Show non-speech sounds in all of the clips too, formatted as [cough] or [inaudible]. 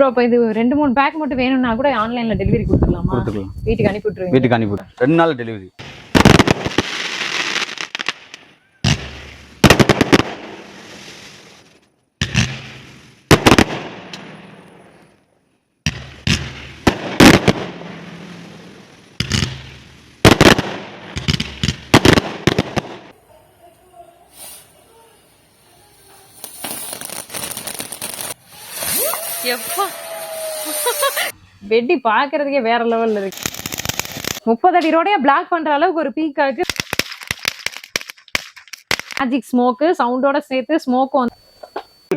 Bro இப்போ இது ரெண்டு மூணு பேக் மட்டும் வேணும்னா கூட ஆன்லைன்ல டெலிவரி கொடுத்துடலாமா? கொடுத்துக்கலாம். வீட்டுக்கு அனுப்பி விட்டுருவீங்க வீட்டுக்கு அனுப்பிவிடும் ரெண்டு நாள் டெலிவரி எப்பா வெட்டி பாக்குறதுக்கே வேற லெவல்ல இருக்கு. முப்பது அடி ரோடைய பிளாக் பண்ற அளவுக்கு ஒரு பீக்காக்கு மேஜிக் ஸ்மோக்கு சவுண்டோட சேர்த்து ஸ்மோக் வந்து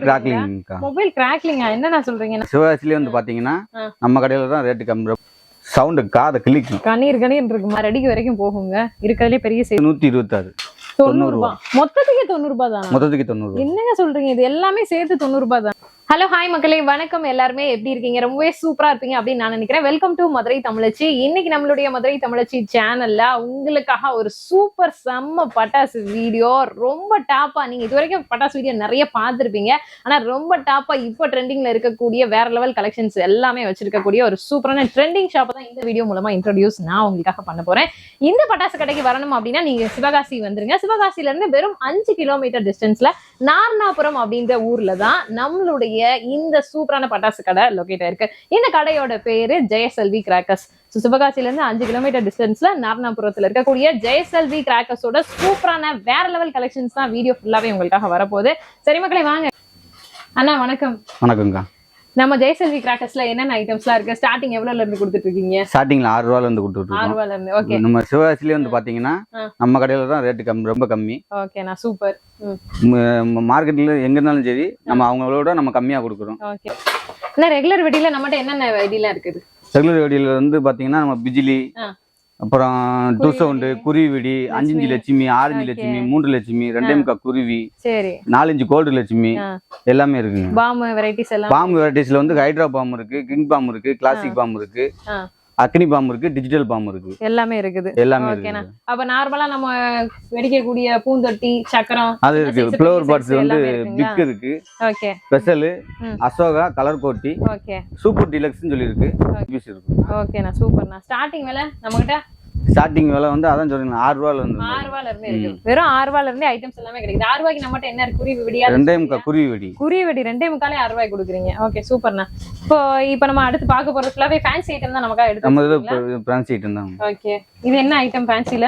கிராக்லிங்க்கா மொபைல் கிராக்லிங்கா என்னண்ணா சொல்றீங்க? சிவகாசிலே வந்து பாத்தீங்கன்னா. நம்ம கடையில தான் ரேட்டு கம்மி. சவுண்டு காதை கிளிக்கும் கண்ணீர் கண்ணீர் இருக்குமா ரெடிக்கு வரைக்கும் போகுங்க. இருக்கிறதுலே பெரிய சைஸ் நூத்தி இருபத்தாறு. தொண்ணூறு ரூபாய் மொத்தத்துக்கே தொண்ணூறு ரூபாய் தானா? மொத்தத்துக்கு தொண்ணூறு. என்னங்க சொல்றீங்க? இது எல்லாமே சேர்த்து தொண்ணூறு ரூபாய் தான்? ஹலோ ஹாய் மக்களே. வணக்கம் எல்லாருமே. எப்படி இருக்கீங்க? ரொம்பவே சூப்பரா இருப்பீங்க அப்படின்னு நான் நினைக்கிறேன். Welcome to Madurai Tamizhachi. இன்னைக்கு நம்மளுடைய மதுரை தமிழச்சி சேனல்ல உங்களுக்காக ஒரு சூப்பர் செம்ம பட்டாசு வீடியோ ரொம்ப டாப்பா நீங்க இது வரைக்கும் பட்டாசு வீடியோ நிறைய பார்த்துருப்பீங்க. ஆனா ரொம்ப டாப்பா இப்போ ட்ரெண்டிங்ல இருக்கக்கூடிய வேற லெவல் கலெக்ஷன்ஸ் எல்லாமே வச்சிருக்கக்கூடிய ஒரு சூப்பரான ட்ரெண்டிங் ஷாப்பை தான் இந்த வீடியோ மூலமா இன்ட்ரடியூஸ் நான் உங்களுக்காக பண்ண போறேன். இந்த பட்டாசு கடைக்கு வரணும் அப்படின்னா நீங்க சிவகாசி வந்துருங்க. சிவகாசில இருந்து வெறும் அஞ்சு கிலோமீட்டர் டிஸ்டன்ஸ்ல நார்னாபுரம் அப்படின்ற ஊர்ல தான் நம்மளுடைய இந்த சூப்பரான பட்டாசு கடை லொக்கேட் ஆயிருக்கு இந்த கடையோட பேரு ஜெயசெல்வி கிராக்கர்ஸ் ஸோ சிவகாசில இருந்து அஞ்சு கிலோமீட்டர் டிஸ்டன்ஸ்ல நார்னாபுரத்துல இருக்கக்கூடிய ஜெயசெல்வி கிராக்கர்ஸோட சூப்பரான வேற லெவல் கலெக்ஷன்ஸ் தான் வீடியோ ஃபுல்லாவே உங்களுக்காக வரப்போகுது. சரி மக்களை வாங்க. அண்ணா வணக்கம். வணக்கம்க்கா. நம்ம ஜெயசெல்வி கிராக்கர்ஸ்ல என்னென்ன ஐட்டம்ஸ்லாம் இருக்கு? ஸ்டார்டிங் எவ்வளவுல இருந்து கொடுத்துட்டு இருக்கீங்க ஸ்டார்டிங்ல ஆறு ரூபால இருந்து கொடுத்துட்டு ஆறு ரூபாயில இருந்து ஓகே நம்ம சிவகாசிலே வந்து பாத்தீங்கன்னா. நம்ம கடையில தான் ரேட்டு கம்மி ரொம்ப கம்மி. ஓகே நான் சூப்பர் மார்க்கெட்ல எங்க இருந்தாலும் சரி நம்ம அவங்களோட நம்ம கம்மியா கொடுக்குறோம். ஓகே ரெகுலர் வெடியில நம்மகிட்ட என்னென்ன வெடிலாம் இருக்குது? ரெகுலர் வெடியில வந்து பாத்தீங்கன்னா நம்ம பிஜிலி. அப்புறம் டூ சவுண்டு குருவி வெடி அஞ்சஞ்சு லட்சுமி. ஆரஞ்சு. லட்சுமி மூன்று லட்சுமி ரெண்டே முக்கா குருவி நாலஞ்சு கோல்டு லட்சுமி. எல்லாமே இருக்குங்க. பாம் வெரைட்டிஸ் எல்லாம் பாம்பு வெரைட்டிஸ்ல வந்து ஹைட்ரா பாம்பு இருக்கு கிங் பாம்பு இருக்கு கிளாசிக் பாம்பு இருக்கு. அக்னி பாம்பு இருக்கு டிஜிட்டல் பாம்பு இருக்கு. எல்லாமே இருக்குது. எல்லாமே ஓகேண்ணா இருக்கு அப்ப நார்மலா நம்ம வெடிக்கக்கூடிய பூந்தொட்டி சக்கரம் அது இருக்கு. ஃப்ளவர் பாட்ஸ் வந்து? பிக் இருக்கு. ஓகே. ஸ்பெஷல். அசோகா கலர் கோட்டி ஓகே. சூப்பர் டிலக்ஸ்னு சொல்லி இருக்கு. இருக்கு ஓகேண்ணா சூப்பர்ண்ணா ஸ்டார்டிங் விலை நம்மகிட்ட? ஸ்டார்டிங் விலை வந்து அதான் சொல்றீங்க ஆறு ரூபால இருந்து ஆறு ரூபால இருந்து இருக்கு. வெறும் ஆறு ரூபால இருந்து ஐட்டம்ஸ் எல்லாமே கிடைக்குது. ஆறு ரூபாய்க்கு நம்மகிட்ட என்ன இருக்கு? குருவி வெடியா ரெண்டே முக்கா குருவி வெடி. குருவி வெடி ரெண்டே முக்காலே ஆறு ரூபாய்க்கு கொடுக்குறீங்க. ஓகே சூப்பர்ண்ணா இப்போ இப்போ நம்ம அடுத்து பார்க்க போறது ஃபுல்லாவே ஃபேன்சி ஐட்டம் தான் நமக்காக எடுத்து நம்ம இது? பிரான்சி ஐட்டம் தான். ஓகே இது என்ன ஐட்டம் ஃபேன்சில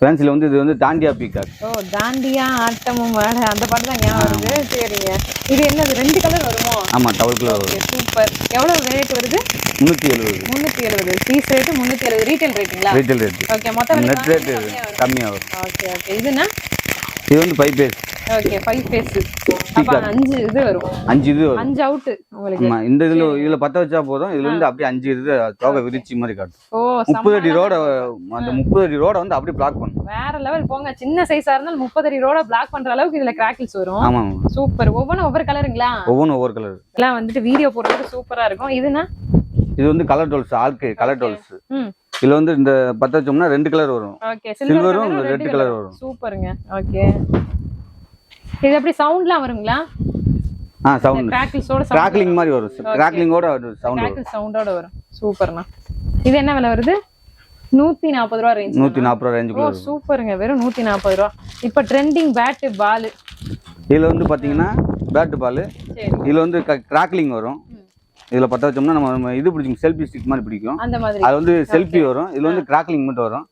பிரான்சில வந்து இது வந்து தாண்டியா பீகாக் ஓ தாண்டியா ஆட்டமும் வாட அந்த பாட்டு தான் ஞாபகம் வருது. சரிங்க. இது என்னது ரெண்டு கலர் வருமோ? ஆமா டபுள் கிலோ ஓகே சூப்பர் எவ்வளவு ரேட் வருது? முந்நூற்றி எழுபது முந்நூத்தி எழுபது பீஸ் ரேட் முந்நூத்தி எழுபது ரீட்டைல் ரேட்டுங்களா ரீட்டைல் ரேட்டு ஓகே மொத்தம் நெட் ரேட்டு கம்மியாக வரும். ஓகே ஓகே இதுனா இது வந்து five piece. Okay five piece. அப்ப அஞ்சு இது வரும். அஞ்சு இது வரும். அஞ்சு அவுட் உங்களுக்கு. இந்த இதுல இதுல பத்த வச்சா போதும். இதுல வந்து அப்படியே அஞ்சு இது தோகை விரிச்சி மாதிரி காட்டும். ஓ முப்பது அடி செம்ம ரோட அந்த முப்பது அடி ரோட வந்து அப்படியே பிளாக் பண்ணும். வேற லெவல் போங்க. சின்ன சைஸா இருந்தாலும் முப்பது அடி ரோட பிளாக் பண்ற அளவுக்கு இதுல கிராக்கிள்ஸ் வரும். ஆமா சூப்பர் ஒவ்வொன்றும் ஒவ்வொரு கலருங்களா ஒவ்வொன்றும் ஒவ்வொரு கலர் எல்லாம் வந்துட்டு வீடியோ போடுறதுக்கு சூப்பரா இருக்கும். இதுனா இது வந்து கலர் டோல்ஸ் ஆல்கு கலர் டோல்ஸ் இதுல வந்து இந்த பத்த வச்சோம்னா ரெண்டு கலர் வரும். ஓகே சில்வரும் ரெட் கலர் வரும். சூப்பருங்க. ஓகே இது எப்படி சவுண்ட்லாம் வருங்களா? ஆ சவுண்ட் கிராக்கிள்ஸோட கிராக்லிங் மாதிரி வரும். கிராக்லிங்கோட சவுண்ட் வரும் கிராக்கிள் சவுண்டோட வரும். சூப்பர்ண்ணா. இது என்ன விலை வருது? நூத்தி நாற்பது ரூபா ரேஞ்ச் நூத்தி நாற்பது ரூபா ரேஞ்சுக்குள்ள சூப்பருங்க. வெறும் நூத்தி நாற்பது ரூபா. இப்ப ட்ரெண்டிங் பேட் பால் இதுல வந்து பாத்தீங்கன்னா பேட் பால் இதுல வந்து கிராக்லிங் வரும். இதுல பத்த வச்சோம்னா நம்ம இது பிடிக்கும். செல்ஃபி ஸ்டிக் மாதிரி பிடிக்கும். அது வந்து செல்ஃபி வரும். இதுல வந்து கிராக்லிங் மட்டும் வரும்.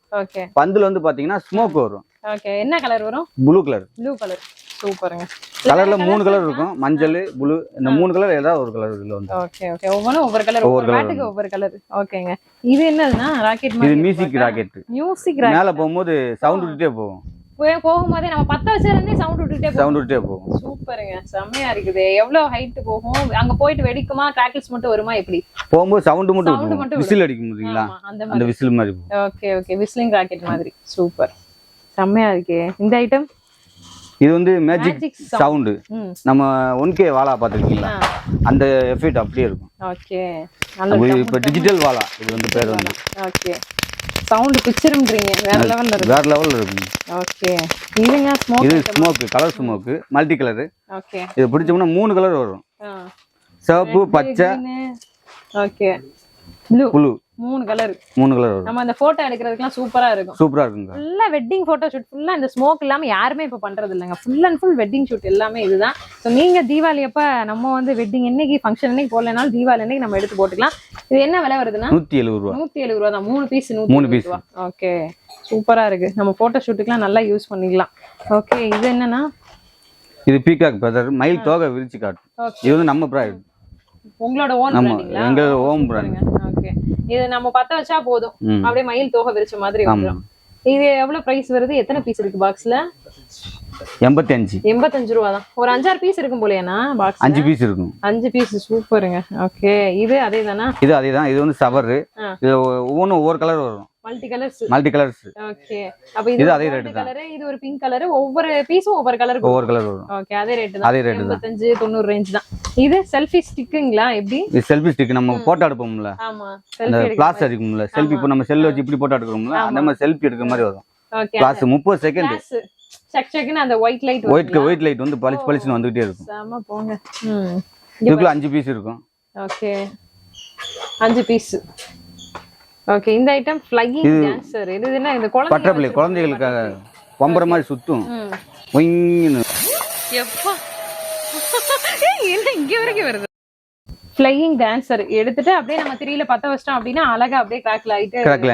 பந்துல வந்து பாத்தீங்கன்னா ஸ்மோக் வரும். ஓகே என்ன கலர் வரும்? ப்ளூ கலர் ப்ளூ கலர் சூப்பருங்க. கலர்ல மூணு கலர் இருக்கும். மஞ்சள் ப்ளூ இந்த மூணு கலர் ஏதாவது ஒரு கலர் இதுல வந்து. ஓகே ஓகே ஒவ்வொன்றும் ஒவ்வொரு கலர் ஒவ்வொரு ஒவ்வொரு பேட்டுக்கு ஒவ்வொரு கலர் ஓகேங்க இது என்னதுன்னா ராக்கெட் இது மியூசிக் ராக்கெட் மியூசிக் மேல போகும்போது சவுண்ட் விட்டுட்டே போகும். போகும்போதே நம்ம பத்த வச்சிருந்தே சவுண்ட் விட்டுட்டே சவுண்ட் விட்டுட்டே போகும். சூப்பருங்க. செம்மையா இருக்குது. எவ்வளவு ஹைட் போகும்? அங்க போயிட்டு வெடிக்குமா? கிராக்கிள்ஸ் மட்டும் வருமா எப்படி? போகும்போது சவுண்ட் மட்டும் விட்டுரும் மட்டும் விசில் அடிக்கும் ஆமா, அந்த விசில் மாதிரி ஓகே ஓகே விஸ்லிங் ராக்கெட் மாதிரி. சூப்பர். செம்மையா இருக்கே. இந்த ஐட்டம் இது வந்து மேஜிக் சவுண்டு நம்ம ஒன் கே வாலா பார்த்துருக்கீங்களா? அந்த எஃபெக்ட் அப்படியே இருக்கும். ஓகே இப்போ டிஜிட்டல் வாலா. இது வந்து பேர் வந்து. ஓகே சவுண்ட் பிக்சருன்றீங்க வேற லெவல்ல இருக்கு. வேற லெவலில் இருக்கும் ஓகே இதுங்க ஸ்மோக் இது smoke colour smoke multi colour okay இது பிடிச்சோம்னா மூணு கலர் வரும். சிவப்பு பச்சை ஓகே ப்ளூ புழு மூணு கலர் மூணு கலர் வரும். நம்ம அந்த போட்டோ எடுக்கிறதுக்குலாம் சூப்பரா இருக்கும். சூப்பரா இருக்குங்க. ஃபுல்லா வெட்டிங் போட்டோ ஷூட் ஃபுல்லா இந்த ஸ்மோக் இல்லாம யாருமே இப்ப பண்றது இல்லைங்க. Full and full wedding shoot எல்லாமே இதுதான். ஸோ நீங்க தீபாவளி அப்ப நம்ம வந்து வெட்டிங் என்னைக்கு ஃபங்க்ஷன் என்னைக்கு போடலனாலும் தீபாவளி அன்னைக்கு நம்ம எடுத்து போட்டுக்கலாம். இது என்ன விலை வருதுன்னா? நூத்தி எழுபது ரூபா. நூத்தி எழுபது ரூபா தான். மூணு பீஸ் மூணு. ரூபா. ஓகே சூப்பரா இருக்கு. நம்ம போட்டோ ஷூட்டுக்குலாம் நல்லா யூஸ் பண்ணிக்கலாம். ஓகே இது என்னன்னா? இது பீகாக் பிரதர் மயில் தோகை விரிச்சு காட்டும். இது வந்து நம்ம ப்ராடக்ட் உங்களோட ஓன் நம்ம பிராண்டிங்களா எங்க ஓம் பிராண்ட் ஓகே இது நம்ம பத்த வச்சா போதும். அப்படியே மயில் தோகை விரிச்ச மாதிரி வந்துடும் இது எவ்வளவு பிரைஸ் வருது? எத்தனை பீஸ் இருக்கு பாக்ஸ்ல எண்பத்தி அஞ்சு எண்பத்தஞ்சு ரூபா தான் ஒரு அஞ்சாறு பீஸ் இருக்கும் போலயாண்ணா பாக்ஸ் அஞ்சு பீஸ் இருக்கும். அஞ்சு பீஸ் சூப்பருங்க ஓகே இது அதே தானா இது அதே தான் இது வந்து சவரு. இது ஒவ்வொன்றும் ஒவ்வொரு கலர் வரும். Multi colours multi colours okay அப்ப இது அதே rate தான். இது ஒரு பிங்க் கலரு ஒவ்வொரு பீஸும் ஒவ்வொரு கலர் ஒவ்வொரு கலர் வரும். ஓகே அதே ரேட் தான். அதே ரேட்டு தான். எண்பத்தஞ்சு தொண்ணூறு ரேஞ்ச் தான். இது செல்ஃபி ஸ்டிக்குங்களா எப்படி? இது செல்ஃபி ஸ்டிக் நம்ம போட்டோ எடுப்போம்ல. ஆமா. செல்ஃபி கிளாஸ் அடிக்கும்ல செல்ஃபி இப்போ நம்ம செல் வச்சு இப்படி போட்டோ எடுக்கிறோம்ல அந்த மாதிரி செல்ஃபி எடுக்கிற மாதிரி வரும். ஓகே கிளாஸ் முப்பது செகண்ட் கிளாஸ் செக் செக்னு அந்த white light white white light வந்து பளிச்சு பளிச்சுன்னு வந்துகிட்டே இருக்கும். செம போங்க. ம். இதுக்குள்ள அஞ்சு பீஸ் இருக்கும். ஓகே. அஞ்சு பீஸ் ஓகே இந்த ஐட்டம் ஃப்ளையிங் டான்சர் இது என்ன இந்த குழந்தை பட்டர்பிளை குழந்தைகளுக்காக பம்பர மாதிரி சுத்தும். ம். ஒயின்னு. எப்பா? [laughs] ஏய், என்ன இங்க வரைக்கும் வருது? ஃப்ளையிங் டான்சர் எடுத்துட்டு அப்படியே நம்ம திரியில பத்த வச்சிட்டோம் அப்படின்னா அழகா அப்படியே கிராக்ல ஆயிட்டு கிராக்ல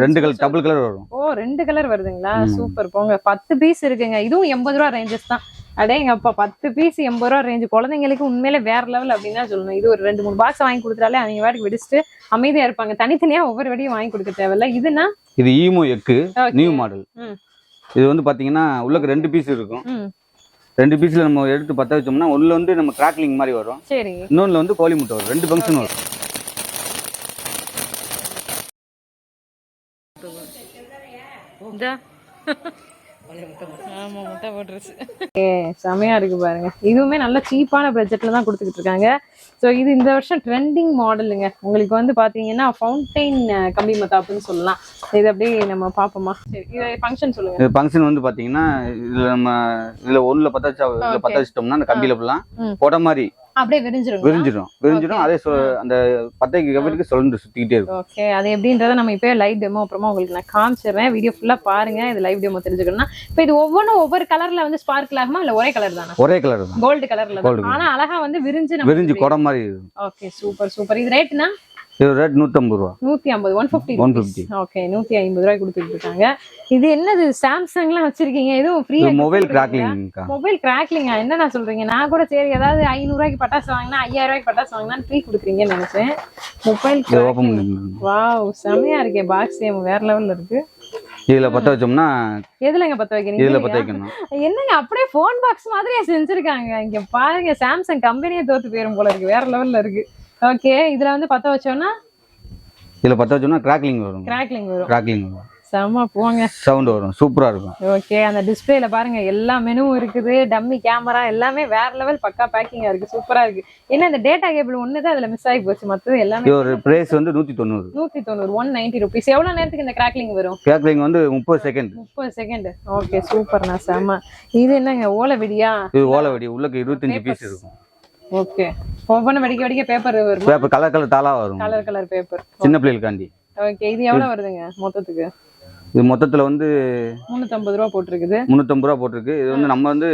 ரெண்டு கலர் டபுள் கலர் வரும். ஓ ரெண்டு கலர் வருதுங்களா? சூப்பர் போங்க. பத்து பீஸ் இருக்குங்க. இதுவும் எண்பது ரூபா ரேஞ்சஸ் தான். அடேங்கப்பா பத்து பீஸ் எண்பது ரூபா ரேஞ்சு குழந்தைங்களுக்கு உண்மையிலே வேற லெவல் அப்படின்னு சொல்லணும். இது ஒரு ரெண்டு மூணு பாக்ஸ் வாங்கி கொடுத்துட்டாலே அவங்க வாட்டுக்கு வெடிச்சிட்டு அமைதியா இருப்பாங்க. தனித்தனியா ஒவ்வொரு வெடியும் வாங்கி கொடுக்க தேவையில்ல. இதுனா இது ஈமோ எக்கு. New model. இது வந்து பாத்தீங்கன்னா உள்ளக்கு ரெண்டு பீஸ் இருக்கும். ரெண்டு பீஸ்ல நம்ம எடுத்து பத்த வச்சோம்னா உள்ள வந்து நம்ம கிராக்லிங் மாதிரி வரும். சரி. இன்னொன்னுல வந்து கோழி முட்டை வரும். ரெண்டு ஃபங்க்ஷன் வரும். இதா ஆமா முட்டை போட்டுருச்சு. ஏ செமையா இருக்கு பாருங்க. இதுவுமே நல்ல சீப்பான பட்ஜெட்ல தான் கொடுத்துக்கிட்டு இருக்காங்க. ஸோ இது இந்த வருஷம் ட்ரெண்டிங் மாடலுங்க உங்களுக்கு வந்து பாத்தீங்கன்னா ஃபவுண்டைன் கம்பி மத்தாப்புன்னு சொல்லலாம். இது அப்படியே நம்ம பார்ப்போமா சரி இது ஃபங்க்ஷன் சொல்லுங்க. இது ஃபங்க்ஷன் வந்து பாத்தீங்கன்னா இதுல நம்ம இதுல ஒண்ணுல பத்த வச்சா இதுல. பத்த வச்சிட்டோம்னா அந்த கம்பியில ஃபுல்லாம் ம். கொடை மாதிரி அப்படியே விரிஞ்சிருங்க விரிஞ்சிடும் விரிஞ்சிடும் அதே அந்த பத்தைக்கு கவருக்கு சுழண்டு சுத்திக்கிட்டே இருக்கும். ஓகே அது எப்படின்றத நம்ம இப்போ லைவ் டெமோ அப்புறமா உங்களுக்கு நான் காமிச்சிடுறேன். வீடியோ ஃபுல்லா பாருங்க. இது லைவ் டெமோ தெரிஞ்சுக்கணும்னா இப்போ இது ஒவ்வொன்றும் ஒவ்வொரு கலர்ல வந்து ஸ்பார்க்கிள் ஆகுமா? இல்ல ஒரே கலர் தானா? ஒரே கலர் தான். கோல்டு கலர்ல ஆனா அழகா வந்து விரிஞ்சு விரிஞ்சு கொடை மாதிரி. ஓகே சூப்பர் சூப்பர் இது ரேட்னா இது ரேட் நூத்தம்பது ரூபா. நூத்தி ஐம்பது ஒன் ஃபிஃப்டி 150. ஓகே நூத்தி ஐம்பது ரூபாய் கொடுத்துட்டு இருக்காங்க இது என்னது சாம்சங்லாம் வச்சிருக்கீங்க? எதுவும் ஃப்ரீ மொபைல் கிராக்லிங்க்கா மொபைல் கிராக்லிங்கா என்னண்ணா சொல்றீங்க? நான் கூட சரி ஏதாவது ஐநூறு ரூபாய்க்கு பட்டாசு வாங்கினா ஐயாயிரம் ரூபாய்க்கு பட்டாசு வாங்கினா ஃப்ரீ கொடுக்குறீங்கன்னு நினைச்சேன். மொபைல் வாவ் செமையா இருக்கே பாக்ஸ் வேற லெவல்ல இருக்கு. இதுல பத்த வச்சோம்னா எதுலங்க பத்த வைக்கிறீங்க? இதுல? பத்த வைக்கணும். என்னங்க அப்படியே போன் பாக்ஸ் மாதிரியே செஞ்சிருக்காங்க. இங்க பாருங்க சாம்சங் கம்பெனியே தோத்து போயிரும் போல இருக்கு வேற லெவல்ல இருக்கு. ஓகே இதுல வந்து பத்த வச்சோம்னா? இதுல பத்த வச்சோம்னா கிராக்லிங் வரும். கிராக்லிங் வரும். கிராக்லிங் வரும். செம்ம போங்க. சவுண்ட் வரும். சூப்பரா இருக்கும். ஓகே அந்த டிஸ்பிளேல பாருங்க எல்லா மெனுவும் இருக்குது. டம்மி கேமரா எல்லாமே வேற லெவல் பக்கா பேக்கிங்கா இருக்கு. சூப்பரா இருக்கு. என்ன இந்த டேட்டா கேபிள் ஒண்ணு தான் அதுல மிஸ் ஆகி போச்சு. மத்தது எல்லாமே ஒரு பிரைஸ் வந்து நூத்தி தொண்ணூறு நூத்தி தொண்ணூறு ஒன் நைன்டி ருபீஸ் எவ்வளவு நேரத்துக்கு இந்த கிராக்லிங் வரும்? கிராக்லிங் வந்து முப்பது செகண்ட் முப்பது செகண்ட் ஓகே சூப்பர்ண்ணா செம்ம. இது என்னங்க ஓலை வெடியா இது ஓலை வெடி உள்ளக்கு இருபத்தஞ்சு பீஸ் இருக்கும். ஓகே ஒவ்வொன்றும் வெடிக்க வெடிக்க பேப்பர் வருமா? பேப்பர் கலர் கலர் தாளா வரும். கலர் கலர் பேப்பர் சின்ன பிள்ளைகளுக்காண்டி. ஓகே இது எவ்வளவு வருதுங்க மொத்தத்துக்கு? இது மொத்தத்துல வந்து முந்நூத்தம்பது ரூபா போட்டிருக்குது. முந்நூத்தம்பது ரூபா போட்டிருக்கு. இது வந்து நம்ம வந்து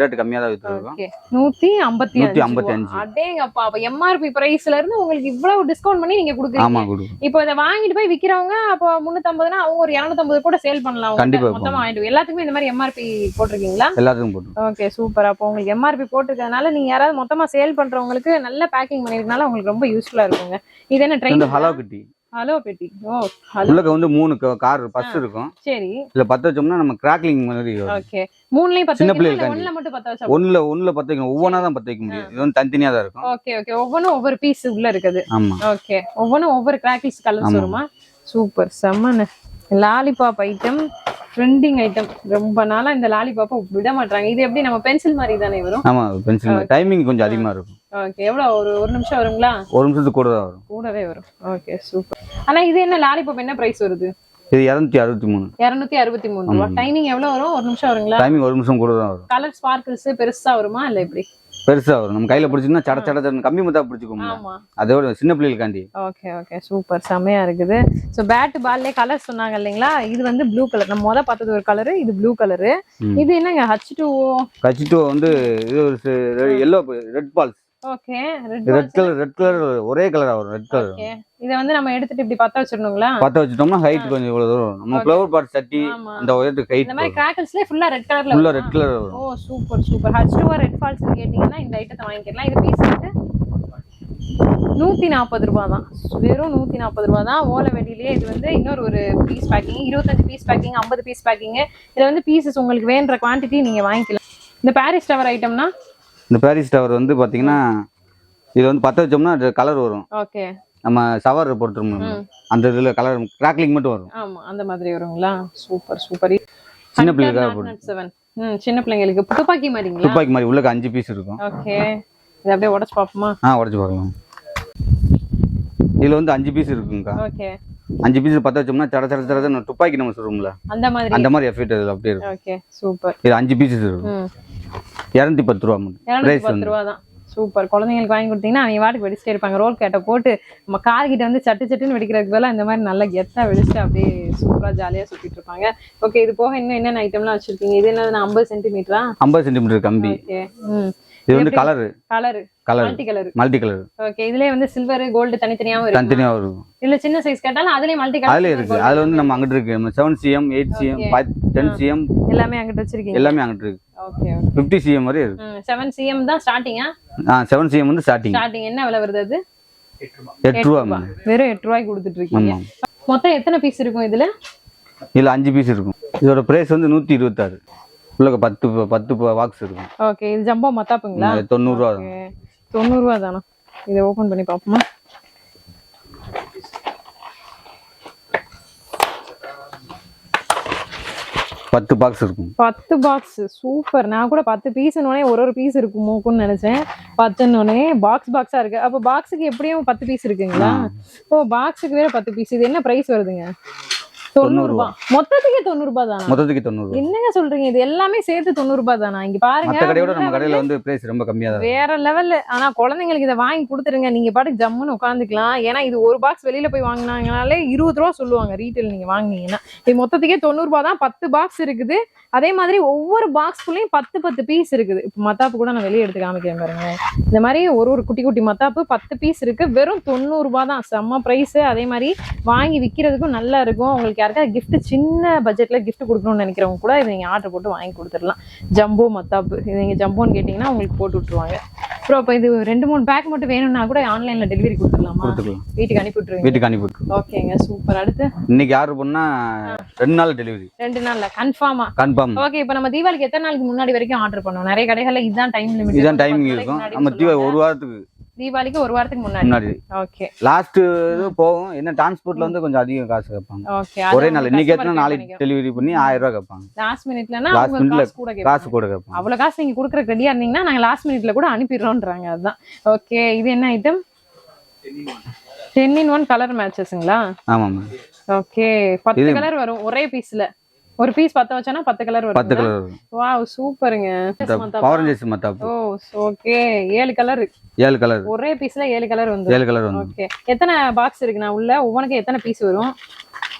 ரேட் கம்மியா தான் வித்துருக்கோம் ஓகே. நூத்தி ஐம்பத்தி அஞ்சு ஐம்பத்தி. அஞ்சு. அடேங்கப்பா அப்ப எம்ஆர்பி பிரைஸ்ல இருந்து உங்களுக்கு இவ்வளவு டிஸ்கவுண்ட் பண்ணி நீங்க கொடுக்குறீங்க. ஆமா கொடுக்கும் இப்போ இதை வாங்கிட்டு போய் விக்கிறவங்க அப்போ முன்னூத்தம்பதுனா அவங்க ஒரு இருநூத்தம்பது கூட சேல் பண்ணலாம். அவங்க கண்டிப்பா மொத்தமா வாங்கிட்டு. எல்லாத்துக்குமே இந்த மாதிரி எம்ஆர்பி போட்டிருக்கீங்களா? எல்லாத்துக்கும் போட்டு ஓகே சூப்பர் அப்போ உங்களுக்கு எம்ஆர்பி போட்டிருக்கறதுனால நீங்க யாராவது மொத்தமா சேல் பண்றவங்களுக்கு நல்ல பேக்கிங் பண்ணிருக்கனால உங்களுக்கு ரொம்ப யூஸ்ஃபுல்லா இருக்குங்க. இது என்ன ட்ரெயின் ஹலோ கிட்டி ஹலோ பெட்டி. ஓ உள்ளக்க வந்து மூணு கார் பஸ் இருக்கும். சரி. இதுல பத்த வச்சோம்னா நம்ம கிராக்லிங் மாதிரி ஓகே. மூணுலயும் பத்து சின்ன பிள்ளைகளுக்காண்டி. ஒண்ணுல மட்டும் பத்து வச்சா ஒண்ணுல ஒண்ணுல பத்த வைக்கணும். ஒவ்வொன்றா தான் பத்த வைக்க முடியும். இது வந்து தனித்தனியா தான் இருக்கும். Okay okay. ஒவ்வொன்றும் ஒவ்வொரு பீஸ் உள்ள இருக்குது. ஆமா. ஓகே. ஒவ்வொன்றும் ஒவ்வொரு கிராக்கிள்ஸ் கலர்ஸ். வருமா? சூப்பர். செம்மன்னு லாலிபாப் ஐட்டம் ட்ரெண்டிங் ஐட்டம் ரொம்ப நாளா இந்த லாலிபாப்பை விட மாட்டாங்க இது எப்படி நம்ம பென்சில் மாதிரி தானே வரும்? ஆமா பென்சில் டைமிங் கொஞ்சம் அதிகமா இருக்கும். ஓகே எவ்வளவு ஒரு ஒரு நிமிஷம் வருங்களா? ஒரு நிமிஷத்துக்கு கூட தான் வரும். கூடவே வரும். ஓகே சூப்பர் ஆனா இது என்ன லாலிபாப் என்ன பிரைஸ் வருது? இது இரநூத்தி அறுபத்தி மூணு. இருநூத்தி அறுபத்தி மூணு டைமிங் எவ்வளவு வரும்? ஒரு நிமிஷம் வருங்களா? டைமிங் ஒரு நிமிஷம் கூட தான் வரும். கலர் ஸ்பார்க்கிள்ஸ் பெருசா வருமா? இல்ல எப்படி? பெருசா வரும். நம்ம கையில பிடிச்சிங்கன்னா சட சட சடன்னு கம்மி மத்தா பிடிச்சிக்கோங்க அதோட சின்ன பிள்ளைகளுக்காண்டி ஓகே ஓகே. சூப்பர். செமையா இருக்குது. ஸோ பேட் பால்லே கலர் சொன்னாங்க இல்லைங்களா? இது வந்து ப்ளூ கலர் நம்ம முத பார்த்தது ஒரு கலரு இது ப்ளூ கலரு. இது என்னங்க? ஹச் டூ கச்சிட்டு வந்து இது ஒரு yellow red balls okay. Red colour red colour ஒரே கலரா வரும் ரெட் கலர் ஓகே. இதை வந்து நம்ம எடுத்துட்டு இப்படி பத்த வச்சிடணுங்களா? பத்த வச்சுட்டோம்னா ஹைட் கொஞ்சம் இவ்வளவு தூரம். நம்ம. ஃப்ளவர் பாட் சட்டி அந்த உயரத்துக்கு ஹைட் இந்த மாதிரி கிராக்கர்ஸ்ல ஃபுல்லா ரெட் கலர்ல ஃபுல்லா ரெட் கலர் வரும். ஓ சூப்பர் சூப்பர் ஹச் டூ ரெட் ஃபால்ஸ் கேட்டீங்கன்னா இந்த ஐட்டத்தை வாங்கிக்கலாம். இது பீஸ் வந்து நூத்தி நாற்பது ரூபா தான் வெறும் நூத்தி நாற்பது ரூபா தான் ஓலை வெடியிலேயே இது வந்து இன்னொரு ஒரு பீஸ் பேக்கிங் இருபத்தஞ்சு பீஸ் பேக்கிங் ஐம்பது பீஸ் பேக்கிங் இதுல வந்து பீசஸ் உங்களுக்கு வேணுற குவான்டிட்டி நீங்க வாங்கிக்கலாம். இந்த பாரிஸ் டவர் ஐட்டம்னா இந்த பாரிஸ் டவர் வந்து பாத்தீங்கன்னா இது வந்து பத்த வச்சோம்னா கலர் வரும். ஓகே நம்ம சவர் பொறுத்தோம்னா ம். அந்த இதுல கலர் கிராக்லிங் மட்டும் வரும். ஆமா அந்த மாதிரி வருங்களா? சூப்பர் சூப்பர் சின்ன பிள்ளைகளுக்காக போட்டு செவன் ம் சின்ன பிள்ளைங்களுக்கு துப்பாக்கி மாதிரிங்களா? துப்பாக்கி மாதிரி உள்ளக்க அஞ்சு பீஸ் இருக்கும். ஓகே இது அப்படியே உடச்சு பார்ப்போமா? ஆ உடச்சு பார்க்கலாம். இதுல வந்து அஞ்சு பீஸ் இருக்குங்கக்கா. ஓகே அஞ்சு பீஸ் பத்த வச்சோம்னா சட சட சட துப்பாக்கி நம்ம சொல்லுவோம்ல அந்த மாதிரி? அந்த மாதிரி எஃபெக்ட் அதுல அப்படியே இருக்கும். ஓகே சூப்பர் இது அஞ்சு பீசஸ் இருக்கும். இரநூத்தி பத்து ரூபா மட்டும். பிரைஸ் வந்து சூப்பர். குழந்தைங்களுக்கு வாங்கி கொடுத்தீங்கன்னா அவங்க வாட்டுக்கு வெடிச்சிட்டே இருப்பாங்க. ரோல் கேட்டை போட்டு நம்ம கார் கிட்ட வந்து சட்டு சட்டுன்னு வெடிக்கிறதுக்கு பதிலா இந்த மாதிரி நல்லா கெத்தா வெடிச்சுட்டு அப்படியே சூப்பரா ஜாலியா சுத்திட்டு இருப்பாங்க. ஓகே இது போக இன்னும் என்னென்ன ஐட்டம்லாம் வச்சிருக்கீங்க? இது என்னது? ஐம்பது சென்டிமீட்டரா ஐம்பது சென்டிமீட்டர் கம்பி. இது வந்து colour colour colour multi colour multi colour okay இதுலயே வந்து சில்வர் கோல்டு தனித்தனியாவும் இருக்கு தனித்தனியா இருக்கும். இல்ல சின்ன சைஸ் கேட்டாலும் அதுலயே மல்டி கலர் அதுல இருக்கு அதுல வந்து நம்ம அங்கிட்டு இருக்கு. நம்ம seven cm eight cm ten cm எல்லாமே அங்கிட்ட வச்சிருக்கீங்க. எல்லாமே அங்கிட்டு இருக்கு. ஃபிஃப்டி சிஎம் வரை இருக்கு. செவன் சிஎம் தான் ஸ்டார்டிங்கா ஆ? செவன் சிஎம் வந்து ஸ்டார்டிங் ஸ்டார்டிங் என்ன விலை வருது அது? எட்டு ரூபா. வெறும் எட்டு ரூபாய்க்கு கொடுத்துட்டு இருக்கீங்க மொத்தம் எத்தனை பீஸ் இருக்கும் இதுல? இதுல அஞ்சு பீஸ் இருக்கும். இதோட பிரைஸ் வந்து நூத்தி இருபத்தாறு. உள்ள பத்து பத்து பாக்ஸ் இருக்கும். ஓகே இது ஜம்போ மத்தாப்புங்களா? இது தொண்ணூறு ரூபா தான். ஓகே. தொண்ணூறுரூவா தானா? இதை ஓபன் பண்ணி பார்ப்போமா? பத்து பாக்ஸ் இருக்கும். பத்து பாக்ஸ் சூப்பர் நான் கூட பத்து பீஸ்னோடனே ஒரு ஒரு பீஸ் இருக்குமோக்குன்னு நினைச்சேன். பத்துன்னொடனே பாக்ஸ் பாக்ஸா இருக்கு. அப்போ பாக்ஸுக்கு எப்படியும் பத்து பீஸ் இருக்குங்களா? ஓ பாக்ஸுக்கு வேற பத்து பீஸ் இது என்ன பிரைஸ் வருதுங்க? தொண்ணூறு ரூபாய் மொத்தத்துக்கே தொண்ணூறு ரூபாய் தானா? மொத்தத்துக்கு தொண்ணூறு என்னங்க சொல்றீங்க? இது எல்லாமே சேர்த்து தொண்ணூறு ரூபாய் தானா? இங்க பாருங்க கடையோட நம்ம கடையில வந்து பிரைஸ் ரொம்ப கம்மியா தான். வேற லெவல்ல ஆனா குழந்தைங்களுக்கு இதை வாங்கி கொடுத்துருங்க. நீங்க பாட்டுக்கு ஜம்முன்னு உட்காந்துக்கலாம் ஏன்னா இது ஒரு பாக்ஸ் வெளியில போய் வாங்கினாங்கனாலே இருபது ரூபா சொல்லுவாங்க ரீட்டைல் நீங்க வாங்குனீங்கன்னா. இது மொத்தத்துக்கே தொண்ணூறு ரூபாய் தான். பத்து பாக்ஸ் இருக்குது. அதே மாதிரி ஒவ்வொரு பாக்ஸ்குள்ளேயும் பத்து பத்து பீஸ் இருக்குது. இப்போ மத்தாப்பு கூட நான் வெளியே எடுத்து காமிக்கிறேன் பாருங்க. இந்த மாதிரி ஒரு ஒரு குட்டி குட்டி மத்தாப்பு பத்து பீஸ் இருக்கு. வெறும் தொண்ணூறு ரூபாய் தான். செம்ம பிரைஸ் அதே மாதிரி வாங்கி விற்கிறதுக்கும் நல்லா இருக்கும். உங்களுக்கு யாருக்காவது gift சின்ன பட்ஜெட்ல gift கொடுக்கணும்னு நினைக்கிறவங்க கூட இதை நீங்க ஆர்டர் போட்டு வாங்கி கொடுத்துடலாம். ஜம்போ மத்தாப்பு. இது நீங்க ஜம்போன்னு கேட்டீங்கன்னா உங்களுக்கு போட்டு விட்டுருவாங்க. அப்புறம் இப்போ இது ரெண்டு மூணு பேக் மட்டும் வேணும்னா கூட ஆன்லைன்ல டெலிவரி கொடுத்துடலாமா? வீட்டுக்கு அனுப்பி விட்டுருவீங்க. வீட்டுக்கு அனுப்பி ஓகேங்க சூப்பர் அடுத்து? இன்னைக்கு ஆர்டர் பண்ணா ரெண்டு நாள் டெலிவரி ரெண்டு நாள்ல கன்ஃபார்மா கன்ஃபார்ம் ஓகே இப்போ நம்ம தீபாவளிக்கு எத்தனை நாளைக்கு முன்னாடி வரைக்கும் ஆர்டர் பண்ணோம் நிறைய கடைகள்ல இதுதான் டைம் லிமிட் இதுதான் டைமிங் இருக்கும். நம்ம தீபாவளி ஒரு வாரத்துக்கு தீபாவளிக்கு ஒரு வாரத்துக்கு முன்னாடி. ஓகே லாஸ்ட் இது போகும். என்ன டிரான்ஸ்போர்ட்ல வந்து கொஞ்சம் அதிகம் காசு கேட்பாங்க. ஓகே ஒரே நாள் இன்னைக்கு நாளைக்கு டெலிவரி பண்ணி ஆயிரம் ரூபாய் கேட்பாங்க. லாஸ்ட் மினிட்லனா Last அவங்க minute ல காசு கூட கேட்பாங்க. கூட கேட்பாங்க. அவ்வளவு காசு நீங்க குடுக்கறதுக்கு ரெடியா இருந்தீங்கன்னா நாங்க லாஸ்ட் மினிட்ல கூட அனுப்பிடுறோம்ன்றாங்க அதுதான். ஓகே இது என்ன item ten in one colour மேட்சஸ்ங்களா ஆமாம் ஓகே பத்து கலர் வரும் ஒரே பீஸ்ல ஒரு பீஸ் பத்த வச்சோன்னா பத்து கலர் பத்து வரும். கலர் இருக்கும் வாவ் சூப்பருங்க பவர் ரேஞ்சர்ஸ் மத்தாப்பு. ஓ ஓகே ஏழு கலர் ஏழு கலர் ஒரே பீஸ்ல ஏழு கலர் வந்து ஏழு கலர் வந்து ஓகே எத்தனை பாக்ஸ் இருக்கு நான் உள்ள ஒவ்வொன்றுக்கும் எத்தனை பீஸ் வரும்?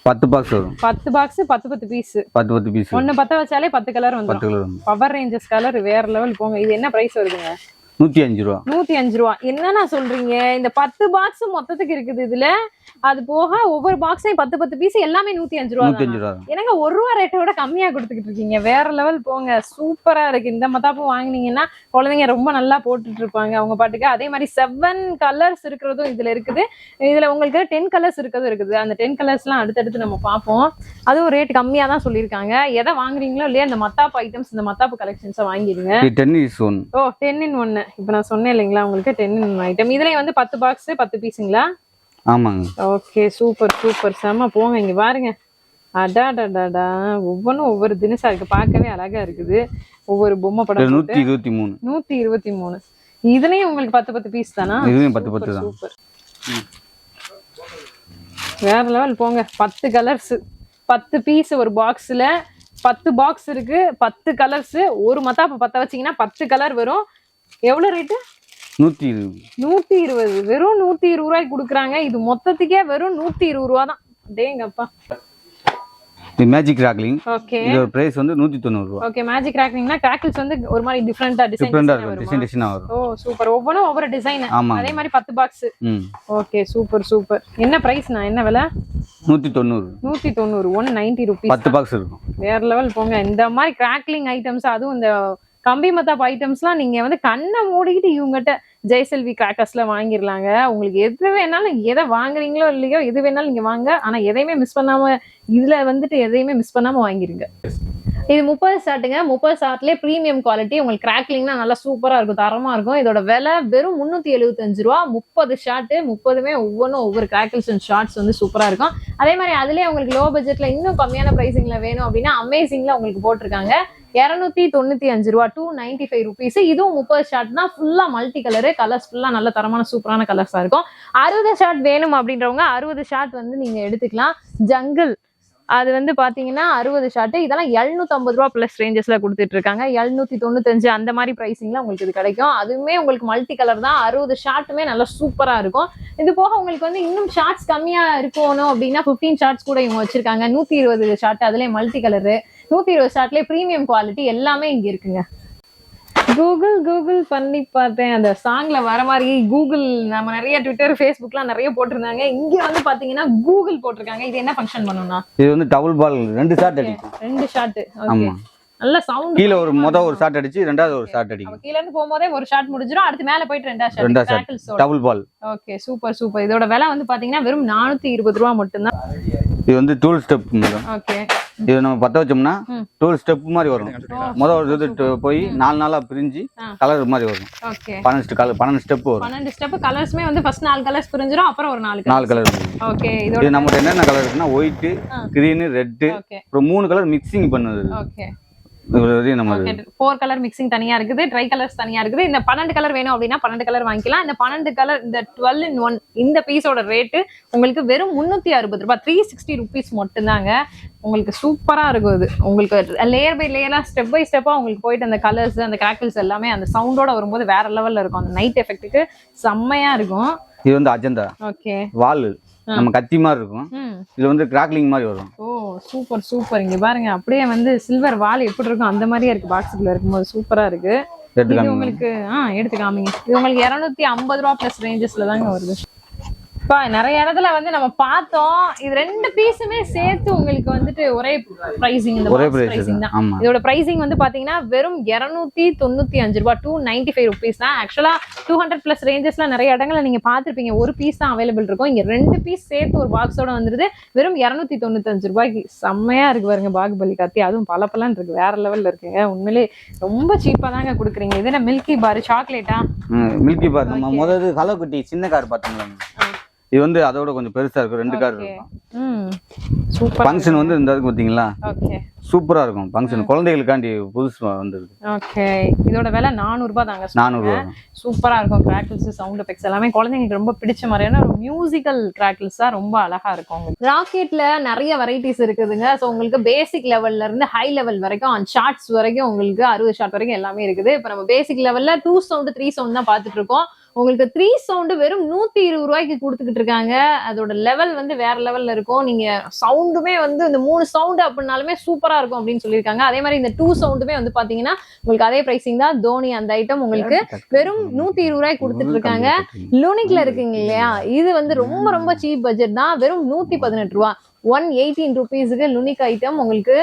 பத்து பாக்ஸ் வரும். பத்து பாக்ஸ் பத்து பத்து பீஸ் பத்து பத்து பீஸ் ஒண்ணு பத்த வச்சாலே பத்து கலர் வந்துரும். பத்து கலர் வந்து பவர் ரேஞ்சஸ் கலர் வேற லெவல் போங்க. இது என்ன பிரைஸ் வருதுங்க? நூத்தி அஞ்சு ரூபா. நூத்தி அஞ்சு ரூபா. என்னண்ணா சொல்றீங்க? இந்த பத்து பாக்ஸ் மொத்தத்துக்கு இருக்குது இதுல. அது போக ஒவ்வொரு பாக்ஸையும் பத்து பத்து பீஸ் எல்லாமே நூத்தி அஞ்சு ரூபா நூத்தி? அஞ்சு ரூபா என்னங்க ஒரு ரூபா ரேட்டை விட கம்மியா கொடுத்துக்கிட்டு இருக்கீங்க. வேற லெவல் போங்க. சூப்பரா இருக்கு. இந்த மத்தாப்பு வாங்குனீங்கன்னா குழந்தைங்க ரொம்ப நல்லா போட்டுட்டு இருப்பாங்க. அவங்க பாட்டுக்கு அதே மாதிரி செவன் கலர்ஸ் இருக்கிறதும் இதுல இருக்குது. இதுல உங்களுக்கு டென் கலர்ஸ் இருக்கிறதும் இருக்குது. அந்த டென் கலர்ஸ்லாம் அடுத்தடுத்து நம்ம பார்ப்போம். அதுவும் ரேட் கம்மியா தான் சொல்லியிருக்காங்க. எதை வாங்குறீங்களோ இல்லையா இந்த மத்தாப்பு ஐட்டம்ஸ் இந்த மத்தாப்பு கலெக்ஷன்ஸை வாங்கிடுங்க. டென் இஸ் ஒன் ஓ டென் இன் ஒன்னு இப்போ நான் சொன்னேன் இல்லைங்களா உங்களுக்கு டென் ஐட்டம் இதுலயும் வந்து பத்து பாக்ஸ் பத்து பீஸுங்களா ஆமாங்க. ஓகே சூப்பர் சூப்பர் செம்ம போங்க இங்க பாருங்க. அடாடாடாடா. ஒவ்வொன்றும் ஒவ்வொரு தினசா இருக்கு. பார்க்கவே அழகா இருக்குது. ஒவ்வொரு பொம்மை படம். நூத்தி இருபத்தி மூணு. நூத்தி இருபத்தி மூணு. இதுலயும் உங்களுக்கு பத்து பத்து பீஸ் தானா? இதுலயும் பத்து பத்து தான். சூப்பர் வேற லெவல் போங்க. பத்து கலர்ஸ் பத்து பீஸ் ஒரு பாக்ஸ்ல பத்து பாக்ஸ் இருக்கு. பத்து கலர்ஸ் ஒரு மத்தாப்பு பத்த வச்சீங்கன்னா பத்து கலர் வரும். எவ்வளவு ரேட்டு நூற்றி இருபது. நூத்தி இருபது. வெறும் நூத்தி இருபது ரூபாய்க்கு கொடுக்குறாங்க. இது மொத்தத்துக்கே வெறும் நூத்தி இருபது ரூபா தான். டேங்கப்பா. இது மேஜிக் ராக்லிங் ஓகே இதோட ப்ரைஸ் வந்து நூற்றி தொண்ணூறுரூவா ஓகே மேஜிக் கிராக்கிங்னா கிராக்கிள்ஸ் வந்து ஒரு மாதிரி டிஃப்ரெண்டா டிசைன் இருக்கும். டிசைன் டிசைனாக வரும். ஓ சூப்பர் ஒவ்வொன்றும் ஒவ்வொரு டிசைன் அதே மாதிரி பத்து பாக்ஸ் ம். ஓகே சூப்பர் சூப்பர் என்ன பிரைஸ்ண்ணா என்ன விலை? நூற்றி தொண்ணூறு. நூத்தி தொண்ணூறு. ஒன் நைன்டி ருபீஸ் பத்து பாக்ஸ் இருக்கும். வேற லெவல் போங்க. இந்த மாதிரி கிராக்லிங் ஐட்டம்ஸ் அதுவும் இந்த கம்பி மத்தாப் ஐட்டம்ஸ்லாம் நீங்க வந்து கண்ணை மூடிக்கிட்டு இவங்ககிட்ட ஜெய்செல்வி கிராக்கர்ஸ்ல வாங்கிடலாங்க. உங்களுக்கு எது வேணாலும் எதை வாங்குறீங்களோ இல்லையோ எது வேணாலும் நீங்க வாங்க. ஆனா எதையுமே மிஸ் பண்ணாம இதுல வந்துட்டு எதையுமே மிஸ் பண்ணாம வாங்கிருங்க. இது முப்பது ஷாட்டுங்க முப்பது ஷார்ட்லேயே ப்ரீமியம் குவாலிட்டி உங்களுக்கு கிராக்லிங்னா நல்லா சூப்பரா இருக்கும் தரமா இருக்கும். இதோட விலை வெறும் முந்நூற்றி எழுபத்தஞ்சு ரூபா. முப்பது ஷாட்டு முப்பதுமே ஒவ்வொன்றும் ஒவ்வொரு கிராக்கிள்ஸ் அண்ட் ஷார்ட்ஸ் வந்து சூப்பரா இருக்கும். அதே மாதிரி அதுலயே உங்களுக்கு லோ பட்ஜெட்ல இன்னும் கம்மியான பிரைசிங்ல வேணும் அப்படின்னா அமேசிங்ல உங்களுக்கு போட்டிருக்காங்க. இரநூத்தி தொண்ணூத்தி அஞ்சு ரூபா டூ நைன்டி ஃபைவ் ருபீஸ் இதுவும் முப்பது ஷார்ட் தான். ஃபுல்லா மல்டி கலரு கலர்ஸ் ஃபுல்லா நல்ல தரமான சூப்பரான கலர்ஸா இருக்கும். அறுபது ஷார்ட் வேணும் அப்படின்றவங்க அறுபது ஷார்ட் வந்து நீங்க எடுத்துக்கலாம். ஜங்கிள் அது வந்து பாத்தீங்கன்னா அறுபது ஷார்ட் இதெல்லாம் 750 ரூபா பிளஸ் ரேஞ்சஸ்ல கொடுத்துட்டு இருக்காங்க. எழுநூத்தி தொண்ணூத்தஞ்சு அந்த மாதிரி பிரைசிங்ல உங்களுக்கு இது கிடைக்கும். அதுவுமே உங்களுக்கு மல்டி கலர் தான். அறுபது ஷார்ட்டுமே நல்லா சூப்பரா இருக்கும். இது போக உங்களுக்கு வந்து இன்னும் ஷார்ட்ஸ் கம்மியா இருக்கணும் அப்படின்னா 15 ஷார்ட்ஸ் கூட இவங்க வச்சிருக்காங்க. நூத்தி இருபது ஷார்ட் அதுலயே மல்டி கலரு நூத்தி இருபது ஷார்ட்லயே ப்ரீமியம் குவாலிட்டி எல்லாமே இங்க இருக்குங்க. கூகுள் கூகுள் பண்ணி பார்த்தேன். அந்த சாங்ல வர மாதிரி கூகுள் நம்ம நிறைய ட்விட்டர் ஃபேஸ்புக்லாம் நிறைய போட்டிருந்தாங்க. இங்க வந்து பாத்தீங்கன்னா கூகுள் போட்டிருக்காங்க. இது என்ன ஃபங்க்ஷன் பண்ணணும்னா இது வந்து டபுள் பால் ரெண்டு ஷாட் அடிக்கும். ரெண்டு ஷாட் ஆமா. நல்ல சவுண்ட் கீழே ஒரு மொதல் ஒரு ஷாட் அடிச்சு ரெண்டாவது ஒரு ஷாட் அடிக்கும். கீழ இருந்து போகும்போதே ஒரு ஷாட் முடிஞ்சிரும் அடுத்து மேல போயிட்டு ரெண்டா ஷாட் ரெண்டா shot double ball okay super super இதோட விலை வந்து பாத்தீங்கன்னா வெறும் நானூத்தி இருபது ரூபா மட்டும்தான். இது வந்து டூல் ஸ்டெப் ஓகே இது நம்ம பத்த வச்சோம்னா. டூல் ஸ்டெப் மாதிரி வரும். மொதல் ஒரு இது டு- போய் நாலு நாளா பிரிஞ்சு. கலர் மாதிரி வரும். ஓகே. பன்னெண்டு கலர் பன்னெண்டு ஸ்டெப் வரும். பன்னெண்டு ஸ்டெப் கலர்ஸ்மே வந்து ஃபர்ஸ்ட் நாலு கலர்ஸ் புரிஞ்சிரும் அப்புறம் ஒரு நாலு நாலு கலர் ஓகே இதோட இது நம்மகிட்ட என்னென்ன கலர் இருக்குன்னா ஒயிட்டு ஆ. கிரீனு ரெட்டு அப்புறம் மூணு கலர் மிக்சிங் பண்ணுது. ஃபோர் கலர் மிக்சிங் தனியா இருக்குது. ட்ரை கலர்ஸ் தனியா இருக்குது. இந்த பன்னெண்டு கலர் வேணும் அப்படின்னா பன்னெண்டு கலர் வாங்கிக்கலாம். இந்த பன்னெண்டு கலர் இந்த டுவெல் இன் ஒன் இந்த பீஸோட ரேட்டு உங்களுக்கு வெறும் முந்நூத்தி அறுபது ரூபாய் த்ரீ சிக்ஸ்டி ருபீஸ் மட்டும்தாங்க. உங்களுக்கு சூப்பரா இருக்கும் இது. உங்களுக்கு லேயர் பை லேயரா ஸ்டெப் பை ஸ்டெப்பா உங்களுக்கு போயிட்டு அந்த கலர்ஸ் அந்த கிராக்கிள்ஸ் எல்லாமே அந்த சவுண்டோட வரும்போது வேற லெவல்ல இருக்கும். அந்த நைட் எஃபெக்ட்டுக்கு செம்மையா இருக்கும். இது வந்து அஜந்தா ஓகே வால். நம்ம கத்தி மாதிரி இருக்கும். ம். இது வந்து கிராக்லிங் மாதிரி வரும். ஓ சூப்பர் சூப்பர். இங்க பாருங்க அப்படியே வந்து சில்வர் வால் எப்படி இருக்கும் அந்த மாதிரியே இருக்கு பாக்ஸுக்குள்ள இருக்கும்போது. சூப்பரா இருக்கு. உங்களுக்கு ஆ எடுத்து காமிங்க இது உங்களுக்கு இருநூத்தி ஐம்பது ரூபா பிளஸ் ரேஞ்சஸ்ல தாங்க வருது. இப்ப நிறைய இடத்துல வந்து நம்ம பார்த்தோம். இது ரெண்டு பீஸுமே சேர்த்து உங்களுக்கு வந்துட்டு ஒரே பிரைசிங் இந்த ஒரே பிரைசிங் தான். இதோட பிரைசிங் வந்து பாத்தீங்கன்னா வெறும் இருநூத்தி தொண்ணூத்தி அஞ்சு ரூபாய் டூ நைன்டி ஃபைவ் ருபீஸ் தான். ஆக்சுவலா டூ ஹண்ட்ரட் பிளஸ் ரேஞ்சஸ்ல நிறைய இடங்கள்ல நீங்க பார்த்திருப்பீங்க. ஒரு பீஸ் தான் அவைலபிள் இருக்கும். இங்க ரெண்டு பீஸ் சேர்த்து ஒரு பாக்ஸோட வந்துருது. வெறும் இருநூத்தி தொண்ணூத்தஞ்சு ரூபாய்க்கு. செம்மையா இருக்கு பாருங்க பாகுபலி கத்தி. அதுவும் பல இருக்கு. வேற லெவல்ல இருக்குங்க. உண்மையிலே ரொம்ப சீப்பா தாங்க கொடுக்குறீங்க. இது என்ன மில்கி பார் சாக்லேட்டா மில்கி பார் நம்ம முதல்ல கலக்குட்டி சின்ன கார் பார்த்தோம்ல. இது வந்து அதோட கொஞ்சம் பெருசா இருக்கும். ரெண்டு கார் இருக்கும். ஃபங்க்ஷன் வந்து இந்த இருக்கு பார்த்தீங்களா? ஓகே சூப்பரா இருக்கும். ஃபங்க்ஷன் குழந்தைகளுக்காண்டி புதுசு வந்திருக்கு. ஓகே இதோட விலை நானூறு ரூபாய் தாங்க நானூறு சூப்பரா இருக்கும். கிராக்கிள்ஸ் சவுண்ட் எஃபெக்ட்ஸ் எல்லாமே குழந்தைங்களுக்கு ரொம்ப பிடிச்ச மாதிரியான ஒரு மியூசிக்கல் கிராக்கிள்ஸ் தான் ரொம்ப அழகா இருக்கும் ராக்கெட்ல நிறைய வெரைட்டிஸ் இருக்குதுங்க. ஸோ உங்களுக்கு பேசிக் லெவல்ல இருந்து ஹை லெவல் வரைக்கும் ஷார்ட்ஸ் வரைக்கும் உங்களுக்கு அறுபது ஷார்ட் வரைக்கும் எல்லாமே இருக்குது. இப்போ நம்ம பேசிக் லெவல்ல டூ சவுண்ட் த்ரீ சவுண்ட் தான் பார்த்துட்டு இருக்கோம். உங்களுக்கு த்ரீ சவுண்டு வெறும் நூத்தி இருபது ரூபாய்க்கு கொடுத்துக்கிட்டு இருக்காங்க. அதோட லெவல் வந்து வேற லெவல்ல இருக்கும். நீங்க சவுண்டுமே வந்து இந்த மூணு சவுண்டு அப்படின்னாலுமே சூப்பரா இருக்கும் அப்படின்னு சொல்லியிருக்காங்க. அதே மாதிரி இந்த டூ சவுண்டுமே வந்து பாத்தீங்கன்னா உங்களுக்கு அதே பிரைசிங் தான் தோனி அந்த ஐட்டம் உங்களுக்கு வெறும் நூத்தி இருபது ரூபாய்க்கு கொடுத்துட்டு இருக்காங்க. லூனிக்ல இருக்குங்க இல்லையா? இது வந்து ரொம்ப ரொம்ப சீப் பட்ஜெட் தான். வெறும் நூத்தி பதினெட்டு ரூபா. ஒன் எயிட்டீன் ருபீஸுக்கு லுனிக் ஐட்டம் உங்களுக்கு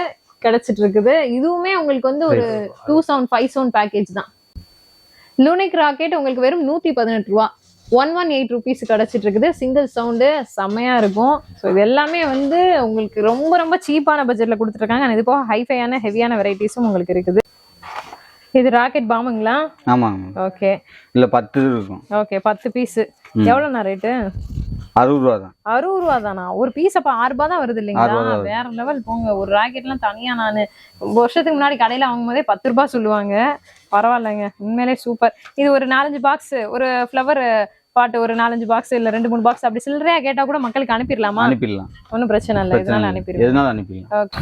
கிடைச்சிட்டு இருக்குது. இதுவுமே உங்களுக்கு வந்து ஒரு two sound five sound package தான். லூனிக் ராக்கெட் உங்களுக்கு வெறும் நூத்தி பதினெட்டு ரூபா. ஒன் ஒன் எயிட் ருபீஸ் கிடைச்சிட்டு இருக்குது சிங்கிள் சவுண்டு செம்மையா இருக்கும். ஸோ இது எல்லாமே வந்து உங்களுக்கு ரொம்ப ரொம்ப சீப்பான பட்ஜெட்ல கொடுத்துருக்காங்க இது போக ஹைஃபையான ஹெவியான வெரைட்டிஸும் உங்களுக்கு இருக்குது. இது ராக்கெட் பாம்புங்களா ஆமாங்க ஓகே இல்ல பத்து இருக்கும். ஓகே பத்து பீஸ் எவ்வளோண்ணா ரேட்டு அறுபது ரூபா தான். அறுபது ரூபா தானா? ஒரு பீஸ் அப்ப ஆறு ரூபாய் தான் வருது இல்லைங்களா? ரூபா வேற லெவல் போங்க ஒரு ராக்கெட்லாம் தனியா நான் வருஷத்துக்கு முன்னாடி கடையில வாங்கும் போதே பத்து ரூபாய் சொல்லுவாங்க. பரவாயில்லைங்க. உண்மையிலே சூப்பர் இது ஒரு நாலஞ்சு பாக்ஸ் ஒரு ஃப்ளவர் பாட்டு ஒரு நாலஞ்சு பாக்ஸ் இல்ல ரெண்டு மூணு பாக்ஸ் அப்படி சில்லறையா கேட்டா கூட மக்களுக்கு அனுப்பிடலாமா? அனுப்பிடலாம். ஒன்றும் பிரச்சனை இல்லை. இதனால எதுனாலும் அனுப்பிடலாம். ஓகே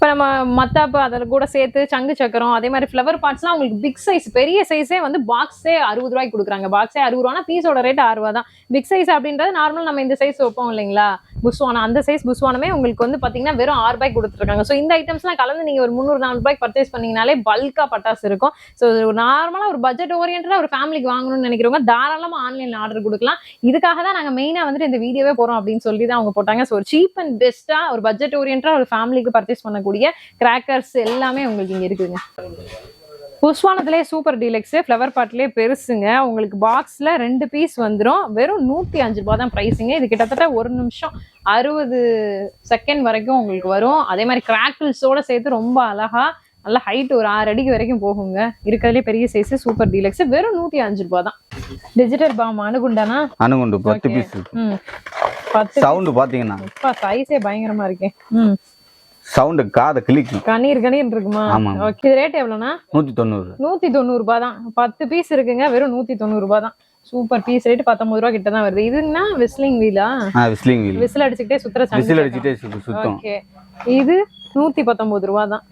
இப்போ நம்ம மத்தாப்பு அதில் கூட சேர்த்து சங்கு சக்கரம் அதே மாதிரி ஃப்ளவர் பார்ட்ஸ்லாம் உங்களுக்கு பிக் சைஸ் பெரிய சைஸே வந்து பாக்ஸே அறுபது ரூபாய்க்கு கொடுக்குறாங்க. பாக்ஸே அறுபது ரூபானா பீஸோட ரேட் ஆறு ரூபா தான் பிக் சைஸ் அப்படின்றது நார்மல் நம்ம இந்த சைஸ் வைப்போம் இல்லைங்களா? புஸ்வானா அந்த சைஸ் புஸ்வானமே உங்களுக்கு வந்து பார்த்தீங்கன்னா வெறும் ஆறு ரூபாய்க்கு கொடுத்துருக்காங்க. ஸோ இந்த ஐட்டம்ஸ்லாம் கலந்து நீங்கள் ஒரு முந்நூறு நாலு ரூபாய்க்கு பர்ச்சேஸ் பண்ணிங்கனாலே பல்கா பட்டாசு இருக்கும். ஸோ நார்மலாக ஒரு பட்ஜெட் ஓரியன்டாக ஒரு ஃபேமிலிக்கு வாங்கணும்னு நினைக்கிறவங்க தாராளமாக ஆன்லைனில் ஆர்டர் கொடுக்கலாம். இதுக்காக தான் நாங்கள் மெயினாக வந்துட்டு இந்த வீடியோவே போகிறோம் அப்படின்னு சொல்லி தான் அவங்க போட்டாங்க. ஸோ ஒரு சீப் அண்ட் பெஸ்ட்டாக ஒரு பட்ஜெட் ஓரியன்டாக ஒரு ஃபேமிலிக்கு பர்ச்சேஸ் பண்ணக்கூடிய கிராக்கர்ஸ் எல்லாமே உங்களுக்கு இங்கே இருக்குதுங்க. புஷ்வானத்திலே சூப்பர் டீலக்ஸ் ஃப்ளவர் பாட்லேயே பெருசுங்க. உங்களுக்கு பாக்ஸில் ரெண்டு பீஸ் வந்துடும் வெறும் நூற்றி அஞ்சு ரூபா தான் ப்ரைஸுங்க இது கிட்டத்தட்ட ஒரு நிமிஷம் அறுபது செகண்ட் வரைக்கும் உங்களுக்கு வரும். அதே மாதிரி கிராக்கிள்ஸோட சேர்த்து ரொம்ப அழகா நல்ல ஹைட் ஒரு ஆறு அடிக்கு வரைக்கும் போகுங்க. இருக்கிறதுலே பெரிய சைஸ் சூப்பர் டீலக்ஸ். வெறும் நூற்றி அஞ்சு ரூபா தான். டிஜிட்டல் பாம் அணுகுண்டானா? அணுகுண்டு பத்து. பீஸ் பத்து சவுண்டு பார்த்தீங்கன்னா சைஸே பயங்கரமா இருக்கே. ம். சவுண்டு காதை கிளிக்கும் கணீர் கணீர் இருக்குமா. ஓகே இது ரேட் எவ்வளோண்ணா? நூற்றி தொண்ணூறு நூத்தி தொண்ணூறு ரூபாய் தான் பத்து பீஸ் இருக்குங்க வெறும் நூத்தி தொண்ணூறு ரூபாய் தான் சூப்பர் பீஸ் ரேட் பத்தொன்பது ரூபா கிட்ட தான் வருது. இதுன்னா விஸ்லிங் வீலா ஆ? விஸ்லிங் வீல் விசில் அடிச்சுக்கிட்டே சுத்துற விசில் அடிச்சுட்டே சுத்தம். ஓகே இது நூத்தி பத்தொன்பது ரூபா தான்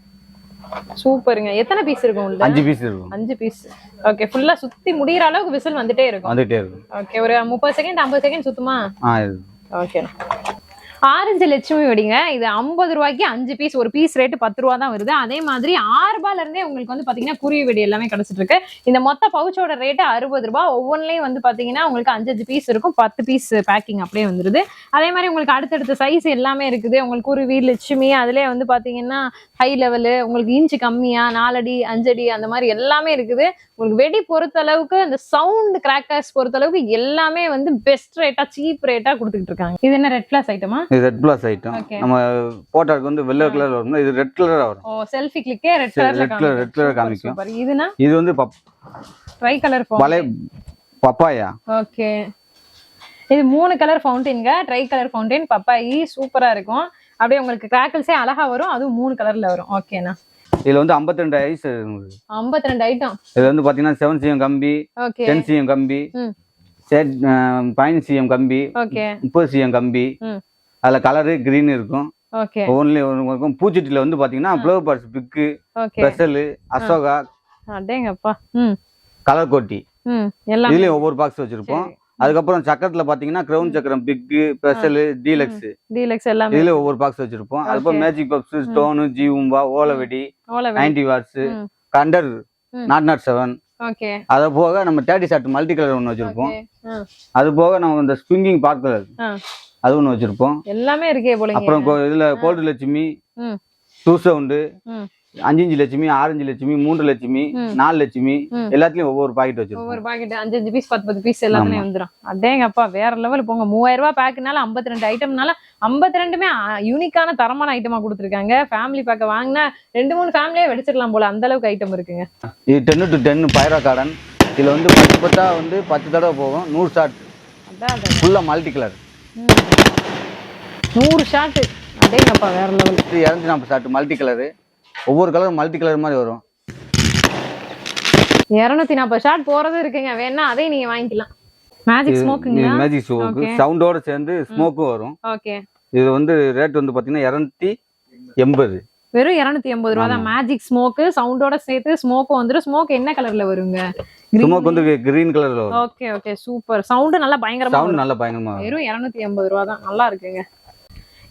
சூப்பருங்க எத்தனை பீஸ் இருக்கும் உள்ள? அஞ்சு பீஸ் இருக்கும். அஞ்சு பீஸ் ஓகே ஃபுல்லா சுத்தி முடியற அளவுக்கு விசில் வந்துட்டே இருக்கும். வந்துகிட்டே இருக்கும். ஓகே ஒரு முப்பது செகண்ட் ஐம்பது செகண்ட் சுத்துமா? ஓகே ஆரஞ்சு லட்சுமி வெடிங்க. இது ஐம்பது ரூபாய்க்கு அஞ்சு பீஸ் ஒரு பீஸ் ரேட்டு பத்து ரூபா தான் வருது. அதே மாதிரி ஆறு ரூபாயில இருந்தே உங்களுக்கு வந்து பாத்தீங்கன்னா குருவி வெடி எல்லாமே கிடைச்சிட்டு இருக்கு. இந்த மொத்த பவுச்சோட ரேட்டு அறுபது ரூபாய் ஒவ்வொன்றிலையும் வந்து பாத்தீங்கன்னா உங்களுக்கு அஞ்சு அஞ்சு பீஸ் இருக்கும். பத்து பீஸ் பேக்கிங் அப்படியே வந்துருது. அதே மாதிரி உங்களுக்கு அடுத்தடுத்த சைஸ் எல்லாமே இருக்குது. உங்களுக்கு குருவி லட்சுமி அதிலே வந்து பாத்தீங்கன்னா ஹை லெவலு உங்களுக்கு இன்ச்சு கம்மியா நாலடி அஞ்சடி அந்த மாதிரி எல்லாமே இருக்குது. உங்களுக்கு வெடி பொறுத்த அளவுக்கு இந்த சவுண்ட் கிராக்கர்ஸ் பொறுத்த அளவுக்கு எல்லாமே வந்து பெஸ்ட் ரேட்டா சீப் ரேட்டா கொடுத்துட்டு இருக்காங்க. இது என்ன ரெட் கிளாஸ் ஐட்டமா இது ரெட் பிளஸ் ஐட்டம். நம்ம போட்டோக்கு வந்து வெள்ளை கலர் வரும் இது ரெட் கலரா வரும். ஓ செல்ஃபி கிளிக்கே ரெட் கலர்ல red colour- red colour காமிக்கும். இதுனா? இது வந்து ட்ரை கலர் பழைய பப்பாயா? ஓகே. இது மூணு கலர் ஃபவுண்டைன்ங்க ட்ரை கலர் ஃபவுண்டைன் பப்பாயி சூப்பரா இருக்கும். அப்படியே உங்களுக்கு கிராக்கிள்ஸே அழகா வரும். அதுவும் மூணு கலர்ல வரும். ஓகேண்ணா இதுல வந்து 52 ஐஸ் ஐம்பத்தி ரெண்டு ஐட்டம் இது வந்து பாத்தீங்கன்னா செவன் சிஎம் கம்பி டென் சிஎம் கம்பி பதினஞ்சு சிஎம் கம்பி ஓகே முப்பது சிஎம் கம்பி அதுல கலரு கிரீன் இருக்கும். ஒவ்வொன்றுலையும் இருக்கும் பூச்சட்டியில் வந்து பாத்தீங்கன்னா flower pots big special Ashoka அடேங்கப்பா கலர் கோட்டி. இதுலயும் ஒவ்வொரு பாக்ஸ் வச்சிருப்போம். அதுக்கப்புறம் சக்கரத்துல பாத்தீங்கன்னா கிரவுன் சக்கரம் பிக்கு ஸ்பெஷல் டீலக்ஸ் டீலக்ஸ் எல்லாமே. இதுல ஒவ்வொரு பாக்ஸ் வச்சிருப்போம். அதுக்கப்புறம் மேஜிக் பப்ஸ் ஸ்டோனு ஜீவும்பா ஓலவெடி ஓலை நைன்டி வாட்ஸ். கண்டர். நாட் நாட் செவன் அது போக நம்ம தேர்ட்டி ஷார்ட் மல்டி கலர் ஒன்று வச்சிருப்போம். அது போக நம்ம இந்த ஸ்பிங்கிங் பார்க் கலர் ஆ. அது ஒன்று வச்சிருப்போம். எல்லாமே இருக்கே போலங்க. அப்புறம் இதுல கோல்டு லட்சுமி டூ சவுண்டு ம். அஞ்சு இஞ்சு லட்சுமி ஆரஞ்சு லட்சுமி மூன்று லட்சுமி. நாலு லட்சுமி. எல்லாத்துலயும் ஒவ்வொரு பாக்கெட் வச்சிருப்போம். ஒவ்வொரு பாக்கெட் அஞ்சு அஞ்சு பீஸ் பத்து பத்து பீஸ் எல்லாமே வந்துடும் அடேங்கப்பா வேற லெவல் போங்க. மூவாயிரம் ரூபாய் பேக்குனால ஐம்பத்தி ரெண்டு ஐட்டம்னால ஐம்பத்தி ரெண்டுமே யூனிக்கான தரமான ஐட்டமா கொடுத்துருக்காங்க. ஃபேமிலி பேக்க வாங்கினா ரெண்டு மூணு ஃபேமிலியே வெடிச்சிடலாம் போல. அந்த அளவுக்கு ஐட்டம் இருக்குங்க. இது டென்னு டு டென்னு பைரா கார்டன். இதுல வந்து பத்து பத்தா வந்து பத்து தடவை போகும். நூறு அதான். ஃபுல்லா மல்டி கலர். நூறு ஷாட்டு அடேங்கப்பா வேற லெவல் இது இரநூத்தி நாற்பது ஷார்ட் மல்டி கலரு ஒவ்வொரு கலரும் மல்டி கலர் மாதிரி வரும். இருநூத்தி நாற்பது ஷாட் போறது இருக்குங்க. வேணா அதையும் நீங்க வாங்கிக்கலாம். மேஜிக் ஸ்மோக்குங்களா மேஜிக் ஸ்மோக்கு சவுண்டோட சேர்ந்து ஸ்மோக்கும் வரும். ஓகே இது வந்து ரேட் வந்து பாத்தீங்கன்னா இரநூத்தி எண்பது. வெறும் இருநூத்தி எண்பது ரூபா தான் மேஜிக் ஸ்மோக்கு சவுண்டோட சேர்த்து ஸ்மோக்கும் வந்துடும் ஸ்மோக் என்ன கலர்ல வருங்க? ஸ்மோக் வந்து கிரீன் கலர்ல ஓகே ஓகே சூப்பர் சவுண்ட் நல்லா பயங்கரமா சவுண்ட் நல்லா பயங்கரமா வெறும் இரநூத்தி எண்பது ரூபா தான். நல்லா இருக்குங்க.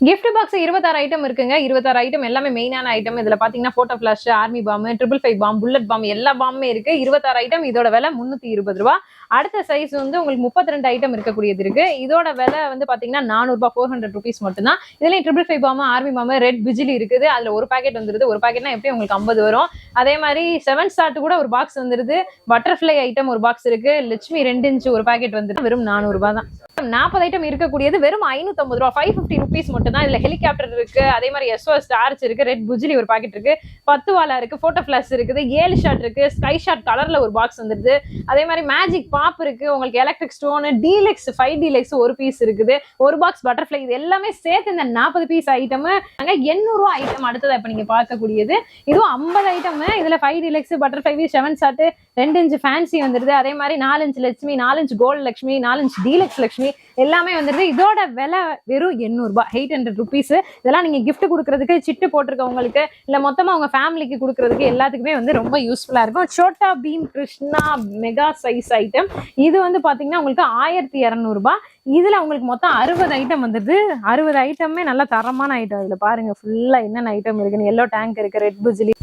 கிஃப்ட் பாக்ஸ் இருபத்தாறு ஐட்டம் இருக்குங்க. இருபத்தாறு ஐட்டம் எல்லாமே மெயினான ஐட்டம் இதுல பாத்தீங்கன்னா photo flash army bomb triple five bomb bullet bomb எல்லா பாம்புமே இருக்கு. இருபத்தாறு ஐட்டம் இதோட விலை முன்னூத்தி இருபது ரூபா. அடுத்த சைஸ் வந்து உங்களுக்கு முப்பத்தி ரெண்டு ஐட்டம் இருக்கக்கூடியது இருக்கு. இதோட விலை வந்து பாத்தீங்கன்னா நானூறுபா ஃபோர் ஹண்ட்ரட் ருபீஸ் மட்டும்தான். இதுலயும் triple five bomb army bomb red பிஜிலி இருக்குது. அதுல ஒரு பாக்கெட் வந்துருது. ஒரு பாக்கெட்னா எப்படியும் உங்களுக்கு ஐம்பது வரும்? அதே மாதிரி செவன் ஸ்டார்ட் கூட ஒரு பாக்ஸ் வந்துருது. பட்டர்ஃப்ளை ஐட்டம் ஒரு பாக்ஸ் இருக்கு. லட்சுமி ரெண்டு இன்ச்சு ஒரு பாக்கெட் வந்துருக்கு வெறும் நானூறு ரூபாய் தான். நாற்பது ஐட்டம் இருக்கக்கூடியது வெறும் ஐநூத்தம்பது ரூபா. ஃபைவ் ஃபிஃப்டி ருபீஸ் மட்டும் தான் இதுல ஹெலிகாப்டர் இருக்கு. அதே மாதிரி எஸ்ஓஎஸ் டார்ச் இருக்கு. ரெட் புஜிலி ஒரு பாக்கெட் இருக்கு. பத்து வாலா இருக்கு. போட்டோ பிளாஸ் இருக்குது. ஏழு ஷாட் இருக்கு. ஸ்கை ஷாட் கலர்ல ஒரு பாக்ஸ் வந்துருது. அதே மாதிரி மேஜிக் பாப் இருக்கு உங்களுக்கு electric stone deluxe five deluxe ஒரு பீஸ் இருக்குது. ஒரு பாக்ஸ் பட்டர்ஃப்ளை இது எல்லாமே சேர்த்து இந்த நாற்பது பீஸ் ஐட்டம் அங்க எண்ணூறு ரூபா ஐட்டம் அடுத்தது இப்ப நீங்க பார்க்கக்கூடியது. இதுவும் ஐம்பது ஐட்டம் இதுல five deluxe butterfly seven shot ரெண்டு இன்ச்சு ஃபேன்சி வந்துருது. அதே மாதிரி நாலு இன்ச்சு லட்சுமி நாலு இன்ச்சு கோல்டு லட்சுமி நாலு இன்ச்சு டீலக்ஸ் லட்சுமி எல்லாமே வந்துடுது இதோட விலை வெறும் எண்ணூறுபா எயிட் ஹண்ட்ரட் ருபீஸ் இதெல்லாம் நீங்கள் கிஃப்ட் கொடுக்கறதுக்கு சிட்டு போட்டிருக்கவங்களுக்கு இல்லை மொத்தமாக அவங்க ஃபேமிலிக்கு கொடுக்கறதுக்கு எல்லாத்துக்குமே வந்து ரொம்ப யூஸ்ஃபுல்லாக இருக்கும். Chhota Bheem Krishna mega size item இது வந்து பார்த்தீங்கன்னா உங்களுக்கு ஆயிரத்தி இரநூறுபா இதில் உங்களுக்கு மொத்தம் அறுபது ஐட்டம் வந்துடுது அறுபது ஐட்டமே நல்ல தரமான ஐட்டம் இதில் பாருங்கள் ஃபுல்லாக என்னென்ன ஐட்டம் இருக்குன்னு எல்லோ டேங்க் இருக்குது ரெட் புஜிலி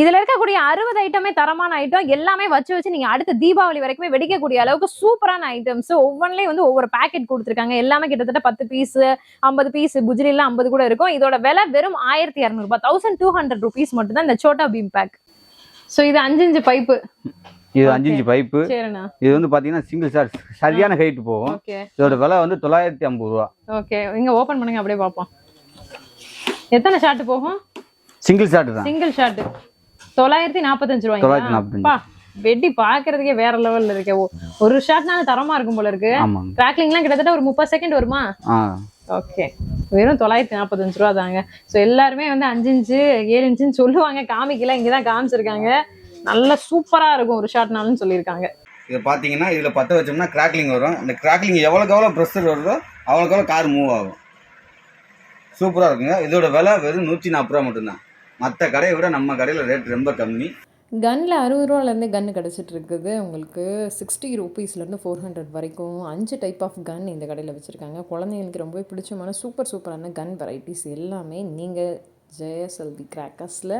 இதுல இருக்கக்கூடிய அறுபது ஐட்டமே தரமான ஐட்டம் எல்லாமே வச்சு வச்சு நீங்க அடுத்த தீபாவளி வரைக்குமே வெடிக்கக்கூடிய அளவுக்கு சூப்பரான ஐட்டம்ஸ் ஒவ்வொன்றிலையும் வந்து ஒவ்வொரு பேக்கெட் கொடுத்துருக்காங்க. எல்லாமே கிட்டத்தட்ட பத்து பீஸ் ஐம்பது பீஸ் புஜிலிலாம் ஐம்பது கூட இருக்கும். இதோட விலை வெறும் ஆயிரத்தி இரநூறுபா தௌசண்ட் டூ ஹண்ட்ரட் ருபீஸ் மட்டும் தான் இந்த சோட்டா பீம் பேக் ஸோ இது அஞ்சு இஞ்சு பைப்பு இது. அஞ்சு இன்ச்சு பைப்பு இது வந்து பாத்தீங்கன்னா சிங்கிள் ஷாட் சரியான ஹைட் போகும். இதோட விலை வந்து தொள்ளாயிரத்தி ஐம்பது ரூபா. ஓகே இங்க ஓபன் பண்ணுங்க அப்படியே பார்ப்போம். எத்தனை ஷாட் போகும்? சிங்கிள் ஷாட் தான். சிங்கிள் ஷாட் தொள்ளாயிரத்தி நாற்பத்தஞ்சு ரூபாய் தொள்ளாயிரத்தி நாற்பத்தஞ்சு. வெட்டி பாக்குறதுக்கே வேற லெவல்ல இருக்கே. ஒரு ஷாட்னால தரமா இருக்கும் போல இருக்கு. ஆமாங்க. கிராக்லிங்லாம் கிட்டத்தட்ட ஒரு முப்பது செகண்ட் வருமா? ஓகே வெறும் தொள்ளாயிரத்தி நாற்பத்தஞ்சு ரூபா தாங்க. ஸோ எல்லாருமே வந்து அஞ்சு இன்ச்சு ஏழு இன்ச்சுன்னு சொல்லுவாங்க. காமிக்கல இங்கதான் காமிச்சிருக்காங்க. நல்ல சூப்பரா இருக்கும் ஒரு ஷாட்னாலும் சொல்லியிருக்காங்க. இதை பார்த்தீங்கன்னா இதில் பற்ற வச்சோம்னா கிராக்லிங் வரும். இந்த கிராக்லிங் எவ்வளோக்கு எவ்வளோ ப்ரெஷர் வருதோ அவ்வளோக்கு எவ்வளோ கார் மூவ் ஆகும். சூப்பராக இருக்குங்க. இதோட விலை வெறும் நூற்றி நாற்பது ரூபா மட்டும்தான். மற்ற கடையை விட நம்ம கடையில் ரேட் ரொம்ப கம்மி. கன்னில் அறுபது ரூபாலேருந்து கன்று கிடச்சிட்டு இருக்குது உங்களுக்கு சிக்ஸ்டி ருபீஸ்லேருந்து ஃபோர் ஹண்ட்ரட் வரைக்கும் அஞ்சு டைப் ஆஃப் கன் இந்த கடையில் வச்சுருக்காங்க. குழந்தைங்களுக்கு ரொம்பவே பிடிச்சமான சூப்பர் சூப்பரான கன் வெரைட்டிஸ் எல்லாமே நீங்கள் ஜெயசெல்வி கிராக்கர்ஸில்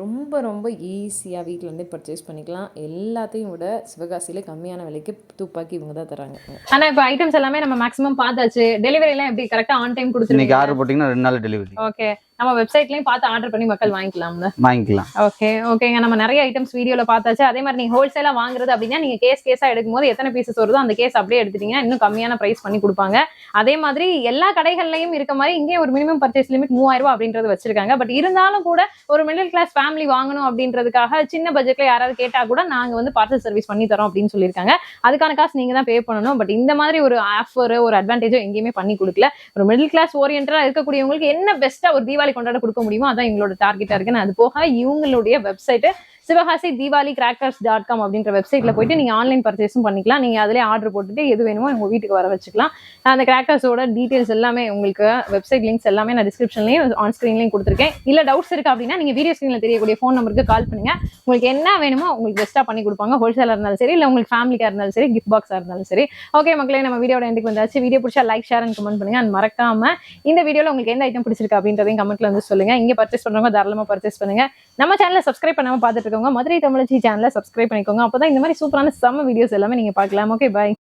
ரொம்ப ரொம்ப ஈஸியாக வீட்டிலேருந்தே பர்ச்சேஸ் பண்ணிக்கலாம். எல்லாத்தையும் விட சிவகாசியிலே கம்மியான விலைக்கு துப்பாக்கி இவங்க தான் தராங்க. ஆனா இப்போ ஐட்டம்ஸ் எல்லாமே நம்ம மேக்ஸிமம் பார்த்தாச்சு. டெலிவரி எல்லாம் எப்படி கரெக்டா ஆன் டைம் இன்னைக்கு கொடுத்துருக்கீங்க? ஆர்டர் போட்டிங்கன்னா ரெண்டு நாள் டெலிவரி ஓகே நம்ம வெப்சைட்லயும் பார்த்து ஆர்டர் பண்ணி மக்கள் வாங்கிக்கலாம்ல. வாங்கிக்கலாம். ஓகே ஓகேங்க நம்ம நிறைய ஐட்டம்ஸ் வீடியோல பார்த்தாச்சு. அதே மாதிரி நீங்க ஹோல்சேலா வாங்குறது அப்படின்னா நீங்க கேஸ் கேஸா எடுக்கும்போது எத்தனை பீசஸ் வருதோ அந்த கேஸ் அப்படியே எடுத்துட்டீங்கன்னா இன்னும் கம்மியான பிரைஸ் பண்ணி கொடுப்பாங்க. அதே மாதிரி எல்லா கடைகள்லயும் இருக்க மாதிரி இங்கே ஒரு மினிமம் பர்ச்சேஸ் லிமிட் மூவாயிரம் ரூபாய் அப்படின்றது வச்சிருக்காங்க. பட் இருந்தாலும் கூட ஒரு மிடில் கிளாஸ் ஃபேமிலி வாங்கணும் அப்படின்றதுக்காக சின்ன பட்ஜெட்ல யாராவது கேட்டா கூட நாங்க வந்து பார்சல் சர்வீஸ் பண்ணி தரோம் அப்படின்னு சொல்லியிருக்காங்க. அதுக்கான காசு நீங்க தான் பே பண்ணணும். பட் இந்த மாதிரி ஒரு ஆஃபர் ஒரு அட்வான்டேஜோ எங்கேயுமே பண்ணி கொடுக்கல. ஒரு மிடில் கிளாஸ் ஓரியன்டா இருக்கக்கூடியவங்களுக்கு என்ன பெஸ்ட்டா ஒரு தீபாவளி கொண்டாட கொடுக்க முடியுமோ அதான் எங்களோட டார்கெட்டா இருக்கு. அது போக இவங்களுடைய website Sivakasi Deepavali crackers dot com அப்படின்ற வெப்சைட்ல போயிட்டு நீங்க ஆன்லைன் பர்ச்சேஸும் பண்ணிக்கலாம். நீங்க அதிலே ஆர்டர் போட்டுட்டு எது வேணுமோ உங்க வீட்டுக்கு வர வச்சுக்கலாம். அந்த கிராக்கர்ஸோட டீடைல்ஸ் எல்லாமே உங்களுக்கு வெப்சைட் லிங்க்ஸ் எல்லாமே நான் டிஸ்கிரிப்ஷன்லயும் ஆன் ஸ்கிரீன்லயும் கொடுத்துருக்கேன். இல்ல டவுட்ஸ் இருக்கு அப்படின்னா நீங்க வீடியோ ஸ்கிரீன்ல தெரியக்கூடிய ஃபோன் நம்பருக்கு கால் பண்ணுங்க. உங்களுக்கு என்ன வேணுமோ உங்களுக்கு பெஸ்ட்டா பண்ணி கொடுப்பாங்க. ஹோல்சேலா இருந்தாலும் சரி இல்ல உங்களுக்கு ஃபேமிலிக்கா இருந்தாலும் சரி கிஃப்ட் பாக்ஸா இருந்தாலும் சரி. ஓகே மக்களே நம்ம வீடியோட எண்டுக்கு வந்தாச்சு. வீடியோ பிடிச்சா லைக் ஷேர் அண்ட் கமெண்ட் பண்ணுங்க. அண்ட் மறக்காம இந்த வீடியோல உங்களுக்கு எந்த ஐட்டம் பிடிச்சிருக்கு அப்படின்றதையும் கமெண்ட்ல வந்து சொல்லுங்க. இங்க பர்ச்சேஸ் பண்றவங்க தாராளமா பர்ச்சேஸ் பண்ணுங்க. நம்ம சேனலை சப்ஸ்கிரைப் பண்ணாம பார்த்துட்டு இருக்கவங்க மதுரை தமிழச்சி சேனலை சப்ஸ்கிரைப் பண்ணிக்கோங்க. அப்பதான் இந்த மாதிரி சூப்பரான செம்ம வீடியோஸ் எல்லாமே நீங்க பார்க்கலாம். Okay bye